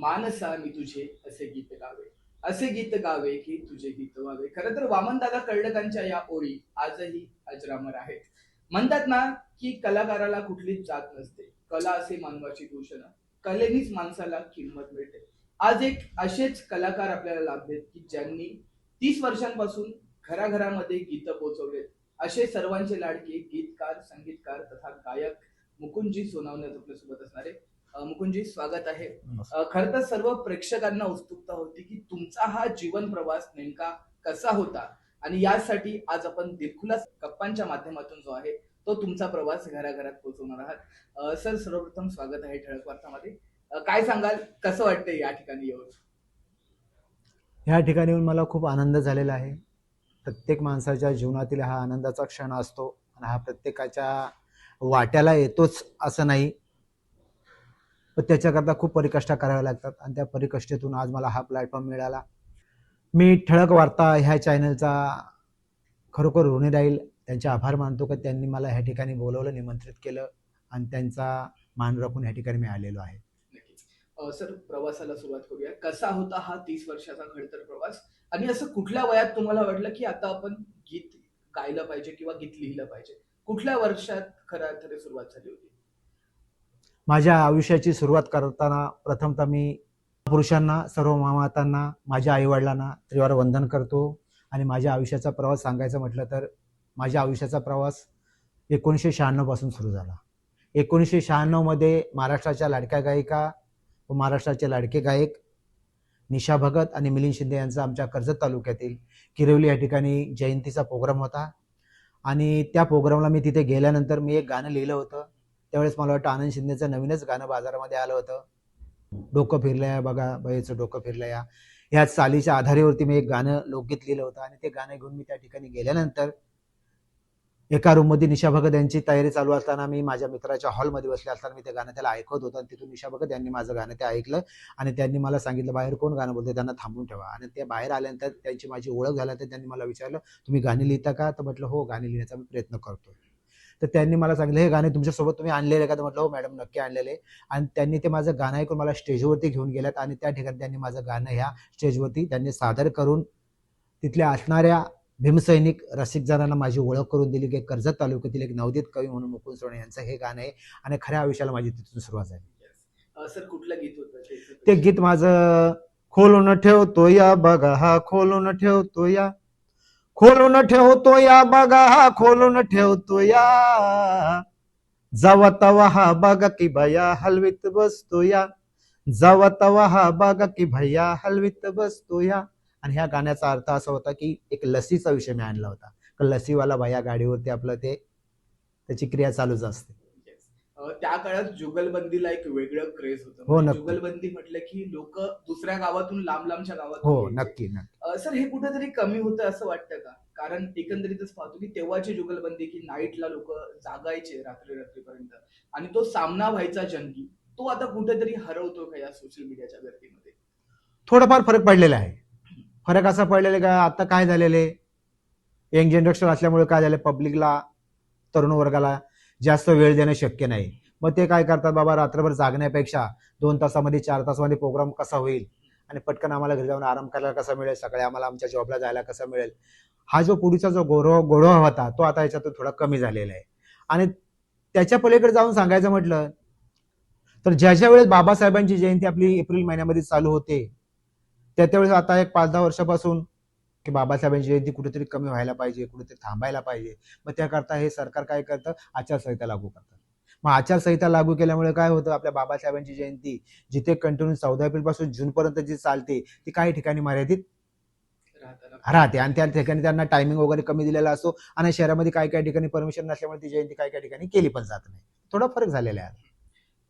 मानसा मी तुझे असे गीत गावे. असे गीत गावे की तुझे गीत व्हावे खर तर वामनदादा कर्डकांच्या या ओळी आजही अजरामर आहेत. म्हणतात ना की कलाकाराला कुठलीच जात नसते. कला असे मानवाची घोषणा. कलेनीच माणसाला किंमत मिळते. आज एक असेच कलाकार आपल्याला लाभलेत की ज्यांनी तीस वर्षांपासून घराघरामध्ये गीत पोहोचवलेत असे सर्वांचे लाडके गीतकार संगीतकार तथा गायक मुकुंदजी सोनावण्यात आपल्यासोबत असणारे. मुकुंदजी स्वागत आहे. खरं तर सर्व प्रेक्षकांना उत्सुकता होती की तुमचा हा जीवन प्रवास नेमका कसा होता? आणि यासाठी आज आपण दिलखुलास गप्पांच्या माध्यमातून जो आहे तो तुमचा प्रवास घराघरात पोहोचवणार आहात. सर सर्वप्रथम स्वागत आहे ठळक वार्तामध्ये. काय सांगाल? कसं वाटतंय या ठिकाणी येऊन? ह्या ठिकाणी येऊन मला खूप आनंद झालेला आहे. प्रत्येक माणसाच्या जीवनातील हा आनंदाचा क्षण असतो आणि हा प्रत्येकाच्या वाट्याला येतोच असं नाही. तर त्याच्याकरता खूप परिकष्टा कराव्या लागतात. आणि त्या परिकष्टेतून आज मला हा प्लॅटफॉर्म मिळाला. मी ठळक वार्ता ह्या चॅनलचा खरोखर ऋणी राहील. त्यांचे आभार मानतो की त्यांनी मला ह्या ठिकाणी बोलवलं निमंत्रित केलं आणि त्यांचा मान राखून ह्या ठिकाणी मी आलेलो आहे. नक्कीच. सर प्रवासाला सुरुवात करूया. कसा होता हा तीस वर्षाचा खडतर प्रवास? आणि असं कुठल्या वयात तुम्हाला वाटलं की आता आपण गीत गायलं पाहिजे किंवा गीत लिहिलं पाहिजे? कुठल्या वर्षात खऱ्या अर्थाने सुरुवात झाली होती? माझ्या आयुष्याची सुरुवात करताना प्रथमतः मी पुरुषांना सर्व मामातांना माझ्या आईवडिलांना त्रिवार वंदन करतो. आणि माझ्या आयुष्याचा प्रवास सांगायचं म्हटलं तर माझ्या आयुष्याचा प्रवास एकोणीसशे शहाण्णवपासून सुरू झाला. एकोणीसशे शहाण्णवमध्ये महाराष्ट्राच्या लाडक्या गायिका व महाराष्ट्राचे लाडके गायक निशा भगत आणि मिलिंद शिंदे यांचा आमच्या कर्जत तालुक्यातील किरवली या ठिकाणी जयंतीचा प्रोग्राम होता. आणि त्या प्रोग्रामला मी तिथे गेल्यानंतर मी एक गाणं लिहिलं होतं. त्यावेळेस मला वाटतं आनंद शिंदेचं नवीनच गाणं बाजारामध्ये आलं होतं. डोकं फिरलं या बघा बाईचं डोकं फिरलंय. ह्या चालीच्या आधारेवरती मी एक गाणं लोकगीत लिहिलं होतं आणि ते गाणं घेऊन मी त्या ठिकाणी गेल्यानंतर एका रूममध्ये निशा भगत यांची तयारी चालू असताना मी माझ्या मित्राच्या हॉलमध्ये बसले असताना मी ते गाणं त्याला ऐकत होतो आणि तिथून निशा भगत यांनी माझं गाणं ते ऐकलं आणि त्यांनी मला सांगितलं बाहेर कोण गाणं बोलते त्यांना थांबून ठेवा. आणि ते बाहेर आल्यानंतर त्यांची माझी ओळख झाल्यानंतर त्यांनी मला विचारलं तुम्ही गाणी लिहिता का? तर म्हटलं हो गाणी लिहिण्याचा मी प्रयत्न करतो तर त्यांनी मला सांगितलं हे गाणे तुमच्यासोबत तुम्ही आणलेले का? तर म्हटलं हो मॅडम नक्की आणलेले. आणि त्यांनी ते माझं गाणं ऐकून मला स्टेजवरती घेऊन गेल्यात आणि त्या ठिकाणी त्यांनी माझं गाणं ह्या स्टेजवरती त्यांनी सादर करून तिथल्या असणाऱ्या भीमसैनिक रसिक जणांना माझी ओळख करून दिली की कर्जत तालुक्यातील एक नवोदित कवी म्हणून मुकुंद सोने यांचं हे गाणं आहे आणि खऱ्या आयुष्याला माझी तिथून सुरुवात झाली. सर कुठलं गीत होतं? ते? ते गीत माझं खोलून ठेवतो या बघा हा खोलून ठेवतो या खोलून ठेवतो या बघा हा खोलून ठेवतो या. जवा तवा हा बघा की भया हलवीत बसतो या. जवा तवा हा बघा की भैया हलवीत बसतो या. आणि ह्या गाण्याचा अर्थ असा होता की एक लसीचा विषय मी आणला होता. लसीवाला भैया गाडीवरती आपलं ते त्याची क्रिया चालूच असते. त्या काळात जुगलबंदीला एक वेगळं क्रेज होतं. हो, म्हणजे नक्की. जुगलबंदी म्हटलं की लोक दुसऱ्या गावातून लांब लांबच्या गावात हो नक्की नक्की. सर हे कुठेतरी कमी होतं असं वाटतं का? कारण एकंदरीतच पाहतो की तेव्हाची जुगलबंदी की नाईटला लोक जागायचे रात्री रात्रीपर्यंत. आणि तो सामना व्हायचा जंगी तो आता कुठेतरी हरवतो का या सोशल मीडियाच्या गर्दीमध्ये? थोडाफार फरक पडलेला आहे. फरक असा पडलेला आहे का आता काय झालेले यंग जनरेशन असल्यामुळे काय झालं? पब्लिकला तरुण वर्गाला जास्त वेळ देणं शक्य नाही. मग ते काय करतात बाबा रात्रभर जागण्यापेक्षा दोन तासामध्ये चार तासामध्ये प्रोग्राम कसा होईल? आणि पटकन आम्हाला घरी जाऊन आराम करायला कसा मिळेल? सकाळी आम्हाला आमच्या जॉबला जायला कसा मिळेल? हा जो पूर्वीचा जो गौरव गोडवा होता तो आता याच्यातून थोडा कमी झालेला आहे. आणि त्याच्या पलीकडे जाऊन सांगायचं म्हटलं तर ज्या ज्या वेळेस बाबासाहेबांची जयंती आपली एप्रिल महिन्यामध्ये चालू होते त्या त्यावेळेस आता एक पाच दहा वर्षापासून की बाबासाहेबांची जयंती कुठेतरी कमी व्हायला पाहिजे कुठेतरी थांबायला पाहिजे. मग त्याकरता हे सरकार काय करतं? आचारसंहिता लागू करतं. मग आचारसंहिता लागू केल्यामुळे काय होतं? आपल्या बाबासाहेबांची जयंती जिथे कंटिन्यू चौदा एप्रिलपासून जून पर्यंत जी चालते ती काही ठिकाणी मर्यादित राहते. आणि त्या ठिकाणी त्यांना टायमिंग वगैरे कमी दिलेला असतो. आणि शहरामध्ये काही काही ठिकाणी परमिशन नसल्यामुळे ती जयंती काही काही ठिकाणी केली पण जात नाही. थोडा फरक झालेला आहे.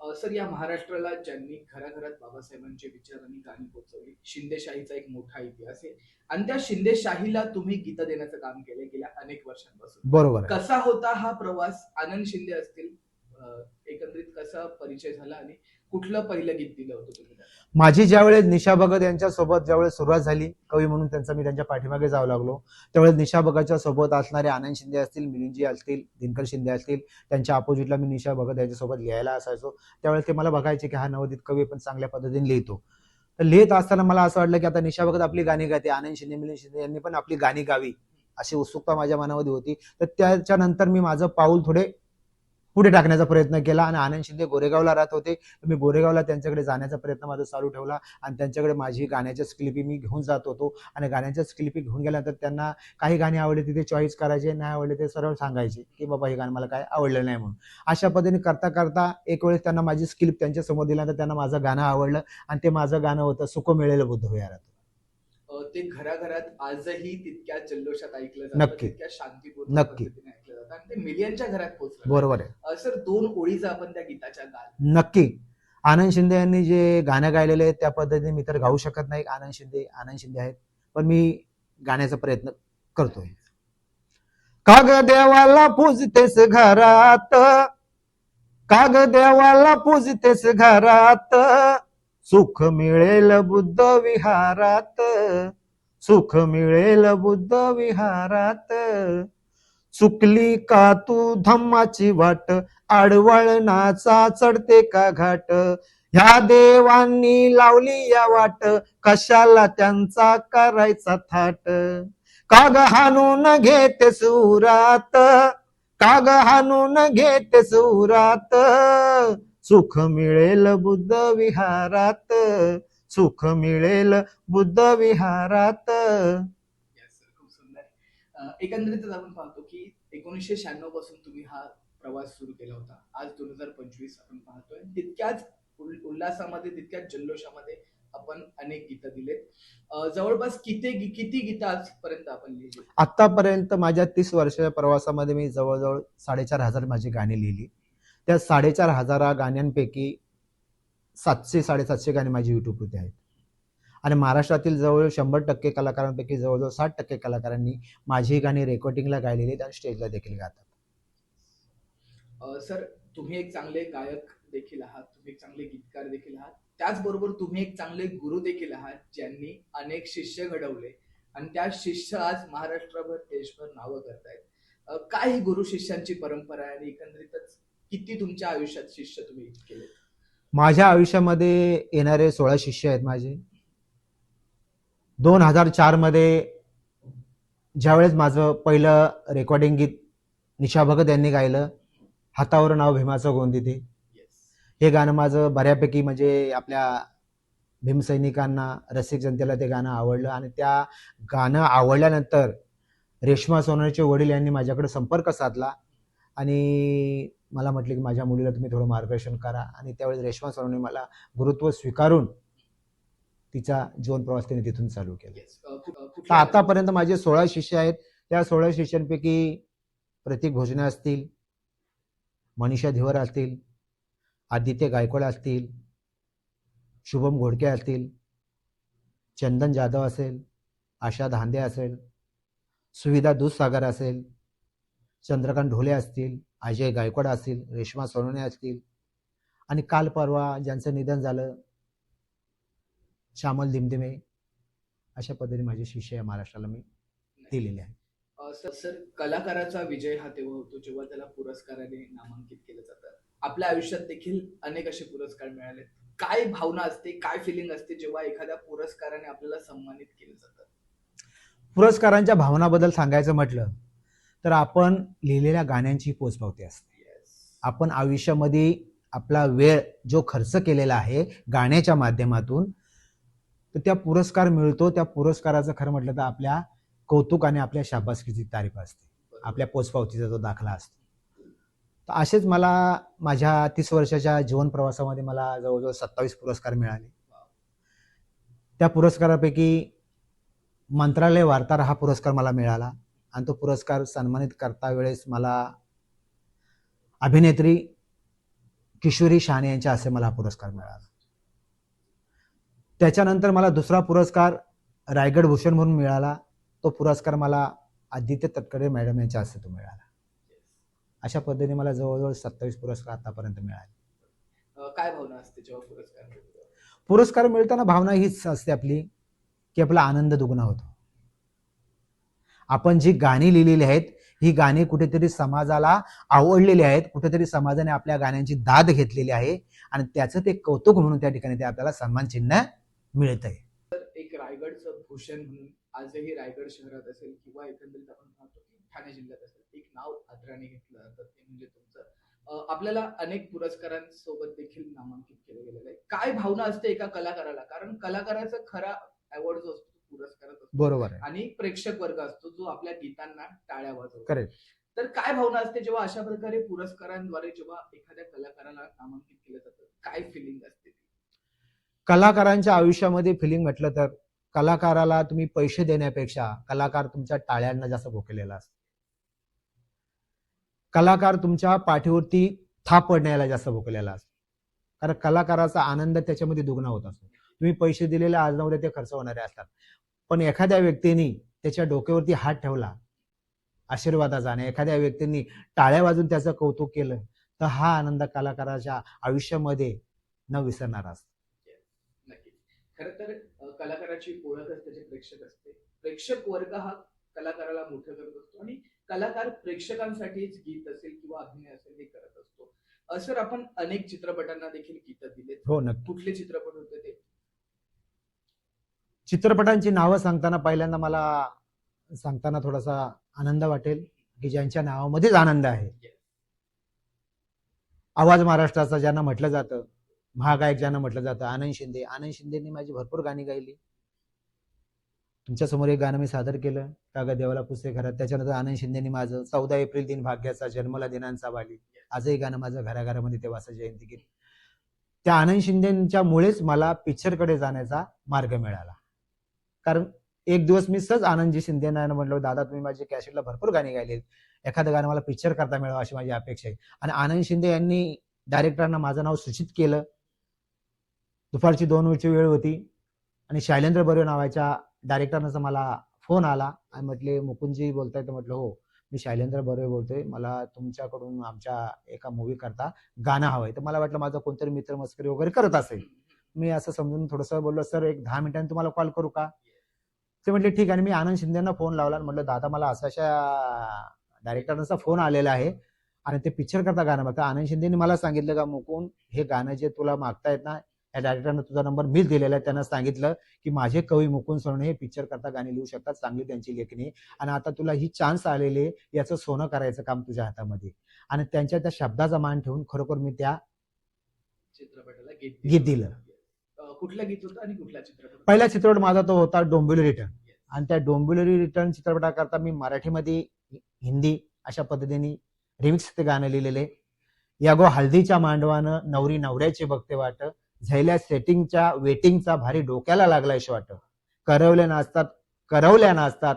सर या महाराष्ट्राला ज्यांनी घराघरात बाबासाहेबांचे विचार आणि गाणी पोहोचवली शिंदेशाहीचा एक मोठा इतिहास आहे आणि त्या शिंदेशाहीला तुम्ही गीत देण्याचं काम केलं गेल्या अनेक वर्षांपासून बरोबर आहे. कसा होता हा प्रवास आनंद शिंदे असतील अ, एकंदरीत कसा परिचय झाला आणि कुठलं पहिलं गीत दिलं होतं तुम्ही त्यांना? माझी ज्यावेळेस निशा भगत यांच्यासोबत ज्यावेळेस सुरुवात झाली कवी म्हणून त्यांचा मी त्यांच्या पाठीमागे जावं लागलो त्यावेळेस निशा भगतच्या सोबत असणारे आनंद शिंदे असतील मिलिंदजी असतील दिनकर शिंदे असतील त्यांच्या अपोजिटला मी निशा भगत यांच्यासोबत लिहायला असायचो. त्यावेळेस ते मला बघायचे की हा नवोदित कवी पण चांगल्या पद्धतीने लिहितो. तर लिहित असताना मला असं वाटलं की आता निशा भगत आपली गाणी गाते आनंद शिंदे मिलिंद शिंदे यांनी पण आपली गाणी गावी अशी उत्सुकता माझ्या मनामध्ये होती. तर त्याच्यानंतर मी माझं पाऊल थोडे पुढे टाकण्याचा प्रयत्न केला आणि आनंद शिंदे गोरेगावला राहत होते मी गोरेगावला त्यांच्याकडे जाण्याचा प्रयत्न माझा चालू ठेवला आणि त्यांच्याकडे माझी गाण्याच्या स्क्लिपी मी घेऊन जात होतो आणि गाण्याच्या स्क्लिपी घेऊन गेल्यानंतर त्यांना काही गाणी आवडली तिथे चॉईस करायचे नाही आवडले ते सरळ सांगायचे की बाबा हे गाणं मला काय आवडलं नाही म्हणून अशा पद्धतीने करता करता एक वेळेस त्यांना माझी स्क्लिप त्यांच्यासमोर दिल्यानंतर त्यांना माझं गाणं आवडलं आणि ते माझं गाणं होतं सुख मिळेल बुद्ध विहारात ते घराघरात आजही तितक्या जल्लोषात ऐकलं नक्की. शांतीपूर्ण नक्की. ते मिलियनच्या घरात पोहोचलं. बरोबर आहे. सर दोन ओळीचा आपण त्या गीताच्या गाल. नक्की. आनंद शिंदे यांनी जे गाणं गायलेले आहे त्या पद्धतीने मी तर गाऊ शकत नाही. आनंद शिंदे आनंद शिंदे आहेत. पण मी गाण्याचा प्रयत्न करतोय. काग देवाला पूजतेस घरात? काग देवाला पूजतेस घरात? सुख मिळेल बुद्ध विहारात. सुख मिळेल बुद्ध विहारात. चुकली का तू धम्माची वाट? आडवळणाचा चढते का घाट? ह्या देवांनी लावली या वाट कशाला त्यांचा करायचा थाट? काग हाणून घेते सुरात काग हाणून घेते सुरात. सुख मिळेल बुद्ध विहारात सुख मिळेल बुद्ध विहारात Yes, sir. खूप सुंदर अ, एकंदरीतच आपण पाहतो की एकोणीसशे शहाण्णवपासून तुम्ही हा प्रवास सुरू केला होता. आज दोन हजार पंचवीस आपण पाहतोय. तितक्याच उल्हासामध्ये तितक्याच जल्लोषामध्ये आपण अनेक गीतं दिलेत. जवळपास किती किती गीतं आजपर्यंत आपण लिहिली? आतापर्यंत माझ्या तीस वर्षाच्या प्रवासामध्ये मी जवळजवळ साडेचार हजार माझी गाणी लिहिली. त्या साडेचार हजार गाण्यांपैकी सातशे साडेसातशे गाणी माझी युट्यूबवरती आहेत. आणि महाराष्ट्रातील जवळ शंभर टक्के कलाकारांपैकी जवळजवळ साठ टक्के कलाकारांनी माझी गाणी रेकॉर्डिंगला गायलेली आहेत आणि स्टेजला देखील गातात. सर तुम्ही एक चांगले गायक देखील आहात तुम्ही एक चांगले गीतकार देखील आहात. त्याचबरोबर तुम्ही एक चांगले गुरु देखील आहात ज्यांनी अनेक शिष्य घडवले आणि त्या शिष्य आज महाराष्ट्रभर देशभर नावं करतायत. काय ही गुरु शिष्यांची परंपरा आहे आणि एकंदरीतच किती तुमच्या आयुष्यात शिष्य तुम्ही केले माझ्या आयुष्यामध्ये येणारे सोळा शिष्य आहेत माझे. दोन हजार चारमध्ये ज्यावेळेस माझं पहिलं रेकॉर्डिंग गीत निशा भगत यांनी गायलं हातावर नाव भीमाचं गोंदिते येस हे गाणं माझं बऱ्यापैकी म्हणजे आपल्या भीमसैनिकांना रसिक जनतेला ते गाणं आवडलं आणि त्या गाणं आवडल्यानंतर रेश्मा सोनरचे वडील यांनी माझ्याकडे संपर्क साधला आणि मला म्हटले की माझ्या मुलीला तुम्ही थोडं मार्गदर्शन करा. आणि त्यावेळेस रेश्मा सोनरने मला गुरुत्व स्वीकारून तिचा जीवन प्रवास तिने तिथून चालू केला. तर आतापर्यंत माझे सोळा शिष्य आहेत. त्या सोळा शिष्यांपैकी प्रतीक भोजने असतील मनीषा धिवर असतील आदित्य गायकवाड असतील शुभम घोडके असतील चंदन जाधव असेल आशा धांदे असेल सुविधा दूधसागर असेल चंद्रकांत ढोले असतील अजय गायकवाड असतील रेश्मा सोनवणे असतील आणि काल परवा ज्यांचं निधन झालं श्यामल दिमदिमे अशा पद्धतीने माझे शिष्य या महाराष्ट्राला मी दिलेले आहे. सर सर कलाकाराचा विजय हा तेव्हा होतो जेव्हा त्याला पुरस्काराने नामांकित केलं जातं. आपल्या आयुष्यात देखील अनेक असे पुरस्कार मिळाले काय भावना असते काय फिलिंग असते जेव्हा एखाद्या पुरस्काराने आपल्याला सन्मानित केलं जातं? पुरस्कारांच्या भावनाबद्दल सांगायचं म्हटलं तर आपण लिहिलेल्या गाण्यांची पोचपावती असते. आपण आयुष्यामध्ये आपला वेळ जो खर्च केलेला आहे गाण्याच्या माध्यमातून तर त्या पुरस्कार मिळतो. त्या पुरस्काराचं खरं म्हटलं तर आपल्या कौतुक आणि आपल्या शाबासकीची तारीफ असते. आपल्या पोचपावतीचा तो दाखला असतो. तर असेच मला माझ्या तीस वर्षाच्या जीवन प्रवासामध्ये मला जवळजवळ सत्तावीस पुरस्कार मिळाले. त्या पुरस्कारापैकी मंत्रालय वार्ताहर हा पुरस्कार मला मिळाला आणि तो पुरस्कार सन्मानित करता वेळेस मला अभिनेत्री किशोरी शहाणे यांच्या असे मला हा पुरस्कार मिळाला. त्याच्यानंतर मला दुसरा पुरस्कार रायगड भूषण म्हणून मिळाला. तो पुरस्कार मला आदित्य तटकरे मॅडम यांच्या हस्ते तो मिळाला. अशा पद्धतीने मला जवळजवळ सत्तावीस पुरस्कार आतापर्यंत मिळाले. काय भावना असते जेव्हा पुरस्कार पुरस्कार मिळताना भावना हीच असते आपली की आपला आनंद दुगणा होतो. आपण जी गाणी लिहिलेली आहेत ही गाणी कुठेतरी समाजाला आवडलेली आहेत कुठेतरी समाजाने आपल्या गाण्यांची दाद घेतलेली आहे आणि त्याचं ते कौतुक म्हणून त्या ठिकाणी ते आपल्याला सन्मान चिन्ह मिळत आहे. एक रायगडचं भूषण म्हणून आजही रायगड शहरात असेल किंवा एकंदरीत आपण पाहतो की ठाणे जिल्ह्यात असेल एक नाव आदराने घेतलं जातं ते म्हणजे तुमचं. आपल्याला अनेक पुरस्कारांसोबत देखील नामांकित केलं गेलेलं आहे. काय भावना असते एका कलाकाराला? कारण कलाकाराचा खरा अवॉर्ड जो असतो असतो. बरोबर आणि प्रेक्षक वर्ग असतो जो आपल्या गीतांना टाळ्या वाजवतो. तर काय भावना असते जेव्हा अशा प्रकारे पुरस्कारांद्वारे जेव्हा एखाद्या कलाकाराला नामांकित केलं जातं? काय फिलिंग असते? कलाकारांच्या आयुष्यामध्ये फिलिंग म्हटलं तर कलाकाराला तुम्ही पैसे देण्यापेक्षा कलाकार तुमच्या टाळ्यांना जास्त भोकेलेला असतो. कलाकार तुमच्या पाठीवरती थाप पडण्याला जास्त भोकलेला असतो. कारण कलाकाराचा आनंद त्याच्यामध्ये दुगणा होत असतो. तुम्ही पैसे दिलेले आज ना ते खर्च होणारे असतात. पण एखाद्या व्यक्तीने त्याच्या डोक्यावरती हात ठेवला आशीर्वादाचा आणि एखाद्या व्यक्तींनी टाळ्या वाजून त्याचं कौतुक केलं तर हा आनंद कलाकाराच्या आयुष्यामध्ये न विसरणार असतो. खर तर कलाकाराची ओळखच त्याचे प्रेक्षक असते. प्रेक्षक वर्ग हा कलाकाराला मोठं करत असतो आणि कलाकार प्रेक्षकांसाठीच गीत असेल किंवा अभिनय असेल हे करत असतो. अं, सर आपण अनेक चित्रपटांना देखील गीतं दिलेत. हो नक्की. कुठले चित्रपट होते ते? चित्रपटांची नावं सांगताना पहिल्यांदा मला सांगताना थोडासा आनंद वाटेल की ज्यांच्या नावामध्येच आनंद आहे. आवाज महाराष्ट्राचा ज्यांना म्हटलं जातं महागायक ज्यांना म्हटलं जातं आनंद शिंदे. आनंद शिंदेनी माझी भरपूर गाणी गायली. तुमच्यासमोर एक गाणं मी सादर केलं कागा देवाला पुस्तक घरात. त्याच्यानंतर आनंद शिंदेनी माझं चौदा एप्रिल दिन भाग्याचा जन्मला दिनांचा वाली. आजही गाणं माझं घराघरामध्ये तेव्हाचा जयंती केली त्या आनंद शिंदेच्या मुळेच मला पिक्चरकडे जाण्याचा मार्ग मिळाला. कारण एक दिवस मी सहज आनंदजी शिंदेना म्हटलं दादा तुम्ही माझी कॅसेटला भरपूर गाणी गायली एखादं गाणं मला पिक्चर करता मिळावं अशी माझी अपेक्षा आहे. आणि आनंद शिंदे यांनी डायरेक्टरांना माझं नाव सूचित केलं. दुपारची दोन वेळची वेळ होती. आणि शैलेंद्र बर्वे नावाच्या डायरेक्टरचा मला फोन आला. आणि म्हटले मुकुंदजी बोलताय तर म्हटलं हो मी शैलेंद्र बर्वे बोलतोय. मला तुमच्याकडून आमच्या एका मूवी करता गाणं हवंय. तर मला वाटलं माझा कोणतरी मित्र मस्करी वगैरे करत असेल. मी असं समजून थोडंसं बोललो सर एक दहा मिनिटांनी तुम्हाला कॉल करू का? ते म्हटले ठीक आहे. आणि मी आनंद शिंदेना फोन लावला आणि म्हटलं दादा मला अशा अशा डायरेक्टरांचा फोन आलेला आहे. आणि ते पिक्चर करता गाणं मागता आनंद शिंदेनी मला सांगितलं का मुकून हे गाणं जे तुला मागतायत ना या डायरेक्टरनं तुझा नंबर मीच दिलेला आहे. त्यांना सांगितलं की माझे कवी मुकुंद सोनवणे हे पिक्चर करता गाणी लिहू शकतात चांगली त्यांची लेखणी. आणि आता तुला ही चान्स आलेली आहे याचं सोनं करायचं काम तुझ्या हातामध्ये. आणि त्यांच्या त्या शब्दाचा मान ठेवून खरोखर मी त्या चित्रपटाला गीत दिलं. कुठलं गीत होतं आणि कुठला चित्रपट पहिला चित्रपट माझा तो होता डोंबिवली रिटर्न आणि त्या डोंबिवली रिटर्न चित्रपटाकरता मी मराठीमध्ये हिंदी अशा पद्धतीने रिमिक्स ते गाणं लिहिलेले यागो हल्दीच्या मांडवानं नवरी नवऱ्याची बघते वाट. झैल्या सेटिंगच्या वेटिंगचा भारी डोक्याला लागलाय वाट करवल्या नाचतात करवल्या नाचतात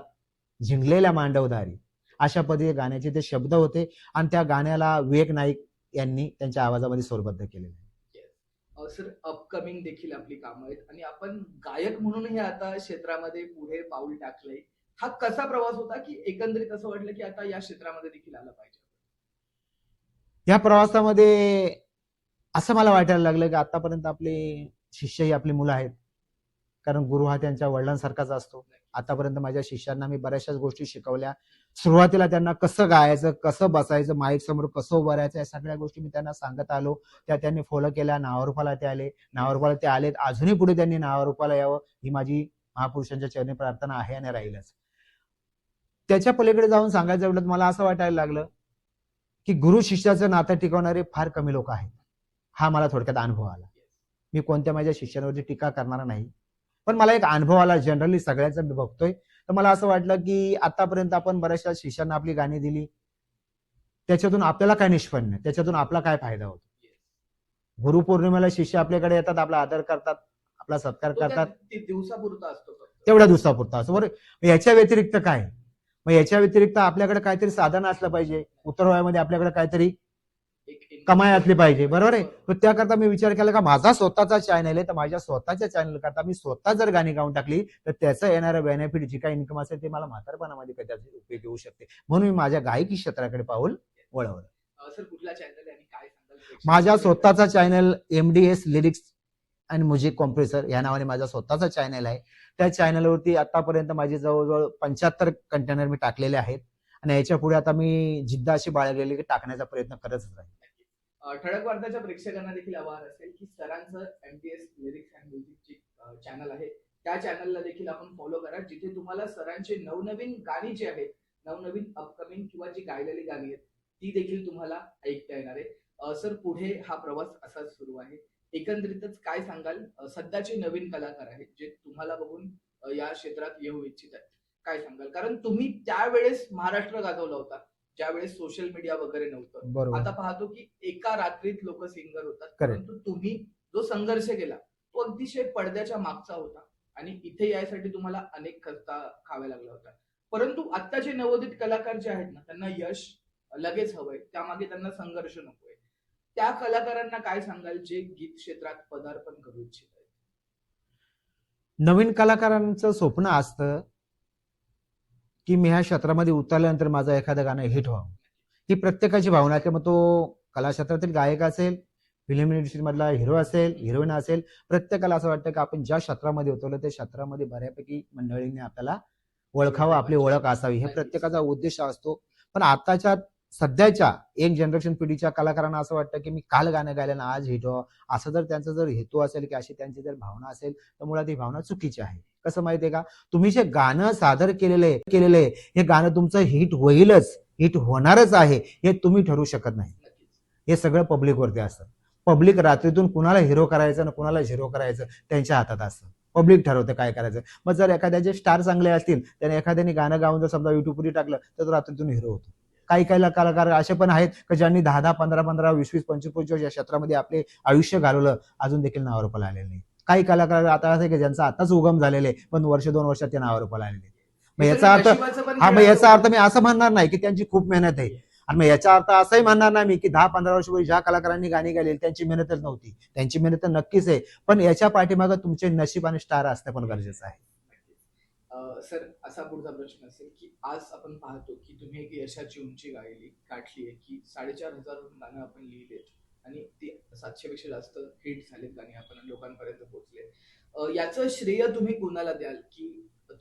झिंगलेल्या मांडवधारी अशा पद्धतीने गाण्याचे ते शब्द होते आणि त्या गाण्याला विवेक नाईक यांनी त्यांच्या आवाजामध्ये स्वरबद्ध केलेले सर अपकमिंग देखील आपली कामं आहेत आणि आपण गायक म्हणूनही आता क्षेत्रामध्ये पुढे पाऊल टाकलंय. हा कसा प्रवास होता की एकंदरीत असं वाटलं की आता या क्षेत्रामध्ये देखील आलं पाहिजे? या प्रवासामध्ये असं मला वाटायला लागलं की आतापर्यंत आपले शिष्य ही आपली मुलं आहेत. कारण गुरु हा त्यांच्या वडिलांसारखाच असतो. आतापर्यंत माझ्या शिष्यांना मी बऱ्याचशाच गोष्टी शिकवल्या. सुरुवातीला त्यांना कसं गायचं कसं बसायचं माईक समोर कसं उभं राहायचं या सगळ्या गोष्टी मी त्यांना सांगत आलो. त्या त्यांनी फॉलो केल्या. नावारूपाला ते आले. नावारूपाला ते आलेत. अजूनही पुढे त्यांनी नावारूपाला यावं ही माझी महापुरुषांच्या चरणी प्रार्थना आहे आणि राहीलच. त्याच्या पलीकडे जाऊन सांगायचं एवढं मला असं वाटायला लागलं की गुरु शिष्याचं नातं टिकवणारे फार कमी लोक आहेत. हा मला थोडक्यात अनुभव आला. मी कोणत्या माझ्या शिष्यांवरती टीका करणार नाही. पण मला एक अनुभव आला जनरली सगळ्यांचा मी बघतोय. तर मला असं वाटलं की आतापर्यंत आपण बऱ्याचशा शिष्यांना आपली गाणी दिली. त्याच्यातून आपल्याला काय निष्पन्न त्याच्यातून आपला काय फायदा होतो? गुरुपौर्णिमेला शिष्य आपल्याकडे येतात आपला आदर करतात आपला सत्कार करतात. दिवसापुरता असतो. तेवढ्या दिवसापुरता असं बरं मग याच्या व्यतिरिक्त काय? मग याच्या व्यतिरिक्त आपल्याकडे काहीतरी साधन असलं पाहिजे. उत्तरवयामध्ये आपल्याकडे काहीतरी असली पाहिजे. बरोबर आहे? तर त्याकरता मी विचार केला का माझा स्वतःचा चॅनल आहे तर माझ्या स्वतःच्या चॅनल करता मी स्वतः जर गाणी गाऊन टाकली तर त्याचं येणारं बेनिफिट जी काही इन्कम असेल ते मला म्हातारपणामध्ये कदाचित उपयोग येऊ शकते. म्हणून मी माझ्या गायकी क्षेत्राकडे पाऊल वळवलं? माझ्या स्वतःचा channel M D S lyrics and music composer या नावाने माझा स्वतःचा चॅनल आहे. त्या चॅनलवरती आतापर्यंत माझे जवळजवळ पंच्याहत्तर कंटेनर मी टाकलेले आहेत. आणि याच्यापुढे आता मी जिद्द अशी बाळगलेली की टाकण्याचा प्रयत्न करतच राहील. ठळक वार्ताच्या प्रेक्षकांना देखील आवाहन असेल की सरांचं MTS lyrics and music channel आहे त्या चॅनलला देखील आपण फॉलो करा जिथे तुम्हाला सरांचे नवनवीन गाणी जी आहेत नवनवीन अपकमिंग किंवा जी गायलेली गाणी आहेत ती देखील तुम्हाला ऐकता येणार आहे. सर पुढे हा प्रवास असाच सुरू आहे. एकंदरीतच काय सांगाल? सध्याचे नवीन कलाकार आहेत जे तुम्हाला बघून या क्षेत्रात येऊ इच्छित आहेत काय सांगाल? कारण तुम्ही त्यावेळेस महाराष्ट्र गाजवला होता. ज्यावेळेस सोशल मीडिया वगैरे नव्हतं. आता पाहतो की एका रात्रीत लोक सिंगर होतात. परंतु तुम्ही जो संघर्ष केला तो अतिशय पडद्याच्या मागचा होता. आणि इथे यायसाठी तुम्हाला अनेक खस्ता खाव्या लागला होता. परंतु आत्ताचे नवोदित कलाकार जे आहेत ना त्यांना यश लगेच हवंय. त्यामागे त्यांना संघर्ष नकोय. त्या कलाकारांना काय सांगाल? जे गीत क्षेत्रात पदार्पण करू इच्छित आहेत. नवीन कलाकारांचं स्वप्न असतं की मी ह्या क्षेत्रामध्ये उतरल्यानंतर माझं एखादं गाणं हिट व्हावं. ही प्रत्येकाची भावना आहे मग तो कला क्षेत्रातील गायक असेल फिल्म इंडस्ट्री मधला हिरो असेल हिरोईन असेल प्रत्येकाला असं वाटतं की आपण ज्या क्षेत्रामध्ये उतरलो त्या क्षेत्रामध्ये बऱ्यापैकी मंडळींनी आपल्याला ओळखावं आपली ओळख असावी. हे प्रत्येकाचा उद्देश असतो. पण आताच्या सध्याच्या एक जनरेशन पिढीच्या कलाकारांना असं वाटतं की मी काल गाणं गायलं ना आज हिट. असं जर त्यांचा जर हेतू असेल की अशी त्यांची जर भावना असेल तर मुळात ही भावना चुकीची आहे. कसं माहितीये का? तुम्ही जे गाणं सादर केलेलं आहे केलेलं आहे हे गाणं तुमचं हिट होईलच हिट होणारच आहे हे तुम्ही ठरवू शकत नाही. हे सगळं पब्लिकवरती असतं. पब्लिक रात्रीतून कुणाला हिरो करायचं आणि कुणाला झिरो करायचं त्यांच्या हातात असतं. पब्लिक ठरवतं काय करायचं. मग जर एखाद्याचे स्टार चांगले असतील त्याने एखाद्याने गाणं गाऊन जर समजा युट्यूबवरती टाकलं तर रात्रीतून हिरो होतो. काही काही कलाकार असे पण आहेत की ज्यांनी दहा दहा पंधरा पंधरा वीस वीस पंचवीस पंचवीस या क्षेत्रामध्ये आपले आयुष्य घालवलं अजून देखील नावारूपाला आलेले नाही काही कलाकार आता असं की ज्यांचा आताच उगम झालेले पण वर्ष दोन वर्षात ते नावारूपाला आलेले मग याचा अर्थ हा मग याचा. अर्थ मी असं म्हणणार नाही की त्यांची खूप मेहनत आहे. आणि मग याचा अर्थ असंही म्हणणार नाही मी की दहा पंधरा वर्षपूर्वी ज्या कलाकारांनी गाणी गायली त्यांची मेहनतच नव्हती. त्यांची मेहनत तर नक्कीच आहे. पण याच्या पाठीमागं तुमचे नशीब आणि स्टार असणं पण गरजेचं आहे. सर असा पुढचा प्रश्न असेल की आज आपण पाहतो की तुम्ही एक यशाची उंची गायली गाठली आहे की साडेचार हजार गाणं आपण लिहिलेत आणि ते सातशेपेक्षा जास्त हिट झालेत गाणी आपण लोकांपर्यंत पोहोचले. याचं श्रेय तुम्ही कोणाला द्याल की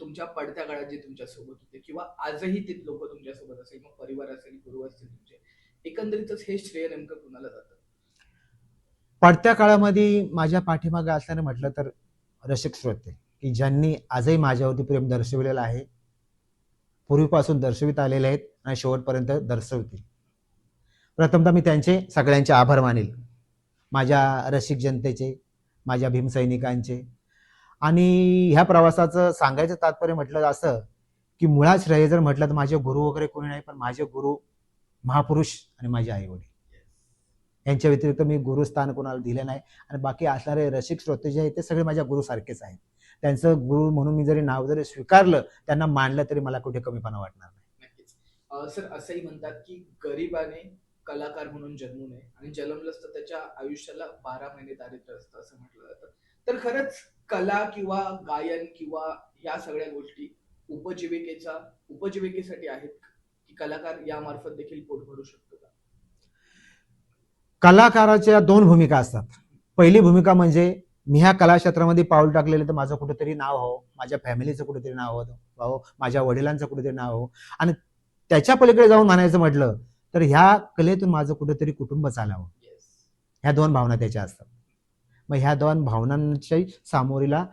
तुमच्या पडत्या काळात जे तुमच्यासोबत होते किंवा आजही ते लोक तुमच्यासोबत असेल मग परिवार असेल गुरु असतील तुमचे एकंदरीतच हे श्रेय नेमकं कुणाला जातं? पडत्या काळामध्ये माझ्या पाठीमागे असल्याने म्हटलं तर रसिक श्रोते. की ज्यांनी आजही माझ्यावरती प्रेम दर्शविलेलं आहे पूर्वीपासून दर्शवित आलेले आहेत आणि शेवटपर्यंत दर्शवतील. प्रथमतः मी त्यांचे सगळ्यांचे आभार मानेल. माझ्या रसिक जनतेचे माझ्या भीमसैनिकांचे आणि ह्या प्रवासाचं सांगायचं तात्पर्य म्हटलं असं की मुळात श्रेय जर म्हटलं तर माझे गुरु वगैरे कोणी नाही पण माझे गुरु महापुरुष आणि माझे आई वडील यांच्या व्यतिरिक्त मी गुरुस्थान कोणाला दिले नाही. आणि बाकी असणारे रसिक श्रोते जे आहेत ते सगळे माझ्या गुरुसारखेच आहेत. त्यांचं गुरु म्हणून मी जरी नाव जरी स्वीकारलं त्यांना मानलं तरी मला कुठे कमीपणा वाटणार नाही. सर असंही म्हणतात की गरिबाने कलाकार म्हणून जन्मू नये आणि जन्मलंच तर त्याच्या आयुष्याला बारा महिने दारिद्र्य असतं असं म्हटलं जातं. तर खरंच कला किंवा गायन किंवा या सगळ्या गोष्टी उपजीविकेचा उपजीविकेसाठी आहेत की कलाकार यामार्फत देखील पोट भरू शकतो का? कलाकाराच्या दोन भूमिका असतात. पहिली भूमिका म्हणजे मी ह्या कला क्षेत्रामध्ये पाऊल टाकलेलं तर माझं कुठेतरी नाव हो माझ्या फॅमिलीचं कुठेतरी नाव हो व्हावं माझ्या वडिलांचं कुठेतरी नाव हो आणि त्याच्या पलीकडे जाऊन म्हणायचं म्हटलं तर ह्या कलेतून माझं कुठेतरी कुटुंब चालावं. ह्या दोन भावना त्याच्या असतात. मग ह्या दोन भावनांच्या सामोरीला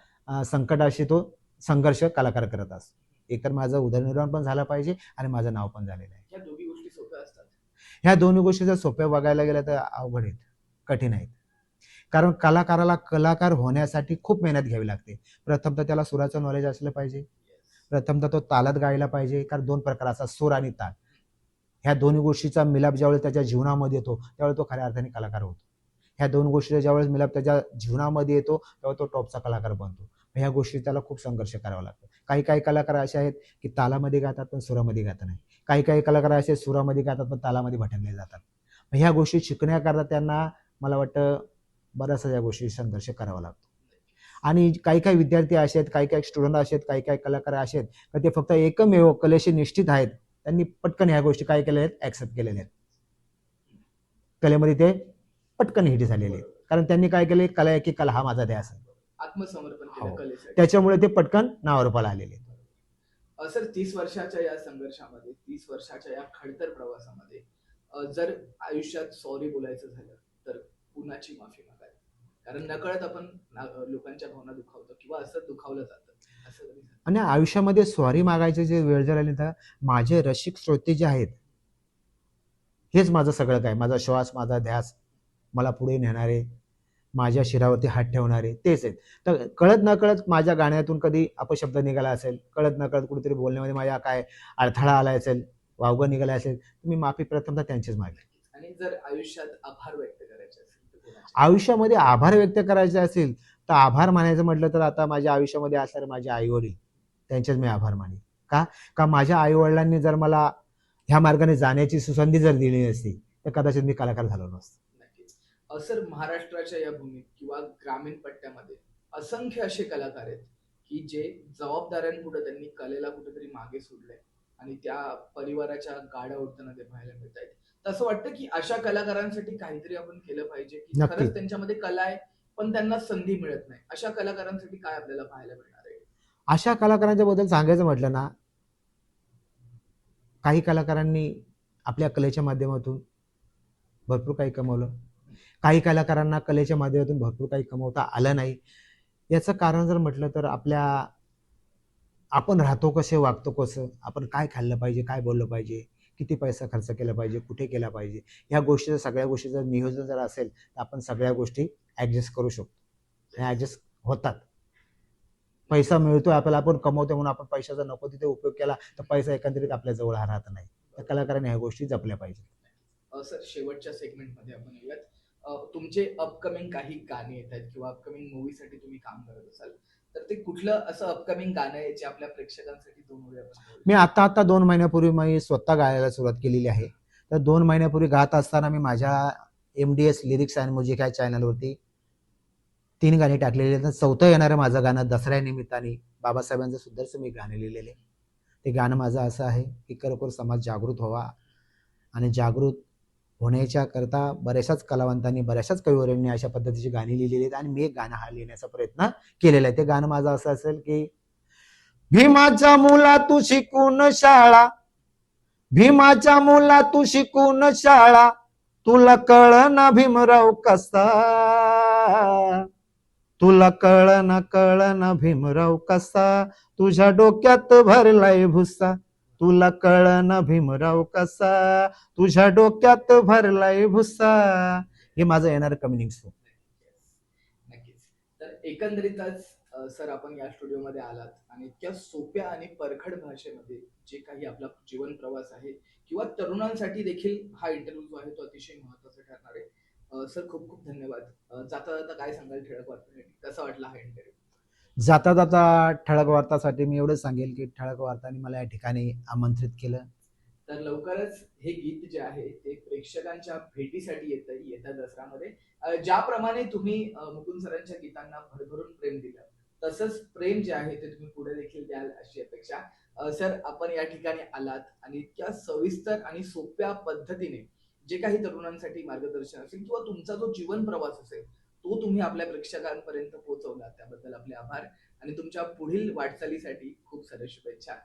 संकटाशी तो संघर्ष कलाकार करत असतो. एकतर माझं उदरनिर्वाह पण झाला पाहिजे आणि माझं नाव पण झालेलं आहे. ह्या दोन्ही गोष्टी जर सोप्या बघायला गेल्या तर अवघड आहेत कठीण आहेत. कारण कलाकाराला कलाकार होण्यासाठी खूप मेहनत घ्यावी लागते. प्रथमतः त्याला सुराचं नॉलेज असलं पाहिजे. प्रथमतः तो तालात गायला पाहिजे. कारण दोन प्रकार सूर आणि ताल. ह्या दोन्ही गोष्टीचा मिलाप ज्यावेळेस त्याच्या जीवनामध्ये येतो त्यावेळेस तो खऱ्या अर्थाने कलाकार होतो. ह्या दोन गोष्टीचा ज्यावेळेस मिलाप त्याच्या जीवनामध्ये येतो तेव्हा तो टॉपचा कलाकार बनतो. ह्या गोष्टी त्याला खूप संघर्ष करावा लागतो. काही काही कलाकार असे आहेत की तालामध्ये गातात पण सुरामध्ये गात नाही. काही काही कलाकार असे सुरामध्ये गातात पण तालामध्ये भटकले जातात. मग ह्या गोष्टी शिकण्याकरता त्यांना मला वाटतं बऱ्याचशा या गोष्टी संघर्ष करावा लागतो. आणि काही काही विद्यार्थी असे आहेत काही काही स्टुडंट असे आहेत काही काही कलाकार असे आहेत का ते फक्त एकमेव कलेशी निश्चित आहेत. त्यांनी पटकन ह्या गोष्टी काय केल्या आहेत? ऍक्सेप्ट केलेल्या आहेत. कलेमध्ये ते पटकन हिट झालेले आहेत. कारण त्यांनी काय केले? कला आहे की कला हा माझा ध्यास आहे. आत्मसमर्पण हो. त्याच्यामुळे ते पटकन नावारूपाला आलेले सर तीस वर्षाच्या या संघर्षामध्ये तीस वर्षाच्या या खडतर प्रवासामध्ये जर आयुष्यात सॉरी बोलायचं झालं तर कुणाची माफी मागाल कारण नकळत आपण लोकांच्या भावना दुखावतो किंवा असं दुखावलं जातं. असं? आणि आयुष्यामध्ये स्वारी मागायची जे वेळ जर आली तर माझे रसिक श्रोते जे आहेत हेच माझं सगळं काय माझा श्वास माझा ध्यास मला पुढे नेणारे माझ्या शिरावरती हात ठेवणारे तेच आहेत. तर कळत न कळत माझ्या गाण्यातून कधी अपशब्द निघाला असेल कळत न कळत कुठेतरी बोलण्यामध्ये माझ्या काय अडथळा आला असेल वावगं निघाला असेल तर मी माफी प्रथमतः त्यांचीच मागेल. आणि जर आयुष्यात आभार व्यक्त करायचे असेल तर कोणाचे? आयुष्यामध्ये आभार व्यक्त करायचे असेल तर आभार मानायचं म्हटलं तर आता माझ्या आयुष्यामध्ये असणारे माझे आई वडील त्यांचेच मी आभार मानेन. का? का माझ्या आई वडिलांनी जर मला ह्या मार्गाने जाण्याची सुसंधी जर दिली नसती तर कदाचित मी कलाकार झालो नसतो. सर महाराष्ट्राच्या या भूमीत किंवा ग्रामीण पट्ट्यामध्ये असंख्य असे कलाकार आहेत की जे जबाबदाऱ्यांपुढे त्यांनी कलेला कुठेतरी मागे सोडलंय आणि त्या परिवाराच्या गाड्या उडताना ते पाहायला मिळत आहेत असं वाटतं की अशा कलाकारांसाठी काहीतरी आपण केलं पाहिजे की नक्की. खरंच त्यांच्यामध्ये कला आहे पण त्यांना संधी मिळत नाही. अशा कलाकारांसाठी काय आपल्याला पाहायला मिळणार आहे? अशा कलाकारांच्या बद्दल सांगायचं म्हटलं ना काही कलाकारांनी आपल्या कलेच्या माध्यमातून भरपूर काही कमवलं. काही कलाकारांना कलेच्या माध्यमातून भरपूर काही कमवता आलं नाही. याचं कारण जर म्हटलं तर आपल्या आपण राहतो कसे वागतो कसं आपण काय खाल्लं पाहिजे काय बोललं पाहिजे किती पैसा खर्च केला पाहिजे कुठे केला पाहिजे? ह्या गोष्टीचं सगळ्या गोष्टीचं नियोजन जर असेल तर आपण सगळ्या गोष्टी ॲडजस्ट करू शकतो. ॲडजस्ट होतात. पैसा मिळतो आपल्याला आपण कमवतो म्हणून आपण पैशाचा नको तिथे उपयोग केला तर पैसा एकंदरीत आपल्या जवळ राहत नाही. तर कलाकारांनी ह्या गोष्टी जपल्या पाहिजे. सर शेवटच्या सेगमेंटमध्ये आपण येऊयात. तुमचे अपकमिंग काही गाणे येत आहेत किंवा अपकमिंग मूवीसाठी तुम्ही काम करत असाल. तर ते कुठलं असं अपकमिंग गाणं आहे जे आपल्या प्रेक्षकांसाठी दोन मी आता आता दोन महिन्यापूर्वी मी स्वतः गायला सुरुवात केलेली आहे. तर दोन महिन्यापूर्वी गात असताना मी माझ्या M D S lyrics and music या चॅनलवरती तीन गाणी टाकलेली आहेत. तर चौथं येणारं माझं गाणं दसऱ्यानिमित्ताने बाबासाहेबांचं सुद्धा मी गाणं लिहिलेले ते गाणं माझं असं आहे की खरोखर समाज जागृत व्हावा आणि जागृत होण्याच्या करता बऱ्याचशाच कलावंतांनी बऱ्याचशाच कविवरांनी अशा पद्धतीची गाणी लिहिलेली आहेत आणि मी एक गाणं हा लिहिण्याचा प्रयत्न केलेला आहे. ते गाणं माझं असं असेल की भीमाच्या मुला तू शिकून शाळा भीमाच्या मुला तू शिकून शाळा तुला कळ ना भीमराव कसा? तुला कळ ना कळ ना भीमराव कसा? तुझ्या डोक्यात भरलाय भुसा तुला कळ ना भीमराव कसा? तुझ्या डोक्यात भरलाय भुसा. हे माझं येणार कम्युनिंग नक्कीच. तर एकंदरीतच अ, सर आपण या स्टुडिओमध्ये आलात आणि इतक्या सोप्या आणि परखड भाषेमध्ये जे काही आपला जीवन प्रवास आहे किंवा तरुणांसाठी देखील हा इंटरव्ह्यू जो आहे तो अतिशय महत्त्वाचा ठरणार आहे. अ, सर खूप खूप धन्यवाद. अ, जाता जाता काय सांगाल ठळक वाटण्यासाठी कसा वाटला हा इंटरव्ह्यू जाता जाता ठळक वार्तासाठी मी एवढं सांगेल की ठळक वार्ताने मला या ठिकाणी आमंत्रित केलं. तर लवकरच हे गीत जे आहे ते प्रेक्षकांच्या भेटीसाठी येतं येत्या दसऱ्यामध्ये. ज्याप्रमाणे तुम्ही मुकुंद सरांच्या गीतांना भरभरून प्रेम दिलं तसंच प्रेम जे आहे ते तुम्ही पुढे देखील द्याल अशी अपेक्षा. सर आपण या ठिकाणी आलात आणि इतक्या सविस्तर आणि सोप्या पद्धतीने जे काही तरुणांसाठी मार्गदर्शन असेल किंवा तुमचा जो जीवन प्रवास असेल तो तुम्ही आपल्या प्रेक्षकांपर्यंत पोहोचवला. त्याबद्दल आपले आभार आणि तुमच्या पुढील वाटचालीसाठी खूप साऱ्या शुभेच्छा.